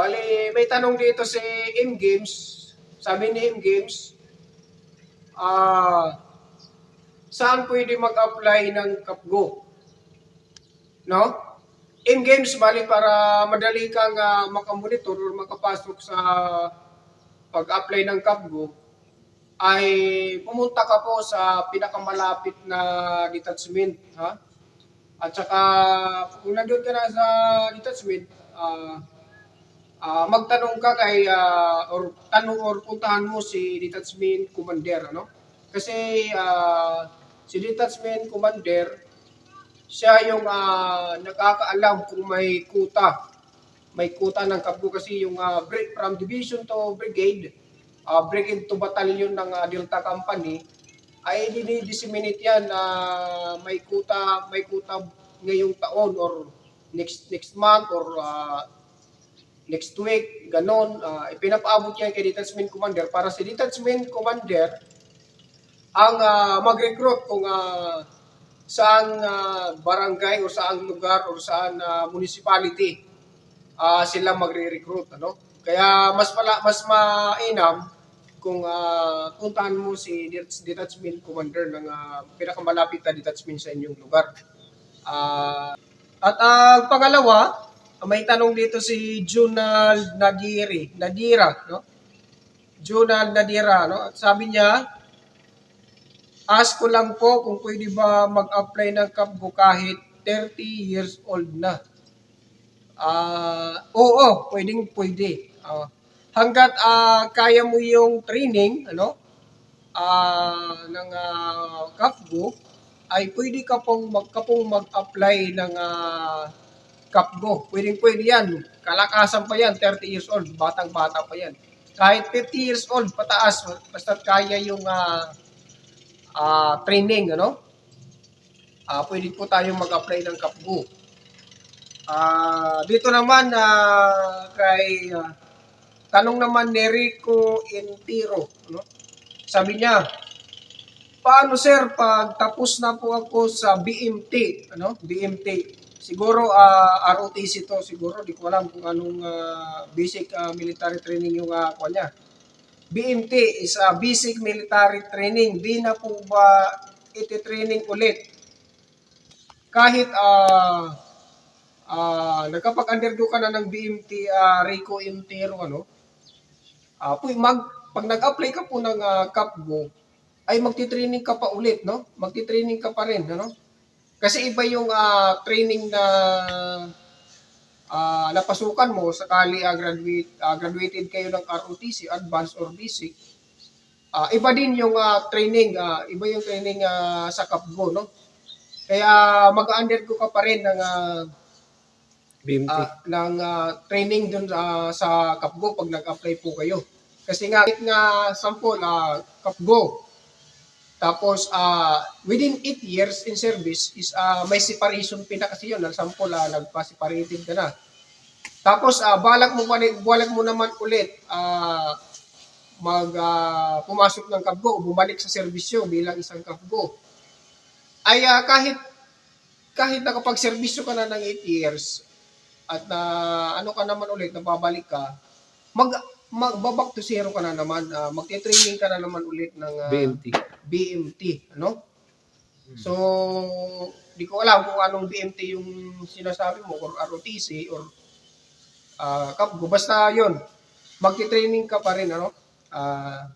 Bali, may tanong dito si M Games. Sabi ni M Games, ah, saan pwede mag-apply ng Kapgo? No? M Games, bali para madali kang uh, makamonitor or makapasok sa pag-apply ng Kapgo, ay pumunta ka po sa pinakamalapit na detachment, ha? At saka, kung nandun ka na sa detachment, ah, ah, magtanong ka kay, ah, or tanong or puntahan mo si detachment commander, ano? Kasi ah, si detachment commander, siya yung ah, nakakaalam kung may kuta. May kuta ng kapgo kasi yung ah, bri- from division to brigade, ah, brigade to battalion ng ah, Delta Company, ay dinidisseminate yan na may kuta may kuta ngayong taon or next next month or ah, next week ganon uh, ipinapaabot yan kay detachment commander para si detachment commander ang ah, mag-recruit kung ah, saan ah, barangay o saan lugar o saan ah, municipality ah, sila magre-recruit ano kaya mas pala mas mainam kung uh, puntahan mo si det- detachment commander ng ah, pinakamalapit na detachment sa inyong lugar. Ah, at ang pangalawa, may tanong dito si Junal Nadiri, Nadira, no? Junal Nadira, no? Sabi niya, ask ko lang po kung pwede ba mag-apply ng kapgo kahit 30 years old na. Ah, oo, pwedeng pwede. Ah, hangga't ah, kaya mo yung training, ano, ah, ng uh, Kapgo, ay pwede ka pong, mag, ka pong mag-apply ng uh, Kapgo. Pwedeng pwede yan. Kalakasan pa yan, 30 years old, batang-bata pa yan. Kahit 50 years old, pataas, basta kaya yung ah, ah, training, ano, ah, pwede po tayong mag-apply ng Kapgo. Ah, dito naman ah, kay ah, tanong naman ni Rico Intiro, no? Sabi niya, paano sir pag tapos na po ako sa BMT, ano? BMT. Siguro ah, ROTC to siguro, di ko alam kung anong ah, basic ah, military training yung uh, niya. BMT is a basic military training. Di na po ba iti-training ulit? Kahit ah ah nakapag-undergo ka na ng BMT ah, Rico Intero ano po mag pag nag-apply ka po ng ah, CAPGO ay magti-training ka pa ulit no magti-training ka pa rin ano kasi iba yung ah, training na ah, napasukan mo sakali ah, graduate ah, graduated kayo ng ROTC advanced or basic ah, iba din yung ah, training ah, iba yung training ah, sa CAPGO no kaya mag-undergo ka pa rin ng ah, BMT. ah, ng ah, training dun ah, sa Kapgo pag nag-apply po kayo. Kasi nga, kahit nga sample, ah, Kapgo, tapos ah, within 8 years in service is ah, may separation pin na kasi yun. Ang sample, ah, nagpa-separated ka na. Tapos ah, balak mo balak mo naman ulit ah, mag ah, pumasok ng Kapgo o bumalik sa serbisyo bilang isang Kapgo. Ay ah, kahit kahit nakapag-serbisyo ka na ng 8 years, at na ano ka naman ulit, nababalik ka, mag magbaback to zero ka na naman, uh, magte-training ka na naman ulit ng ah, BMT. BMT, ano? So, di ko alam kung anong BMT yung sinasabi mo or ROTC or uh. Basta yun, magte-training ka pa rin, ano? Ah,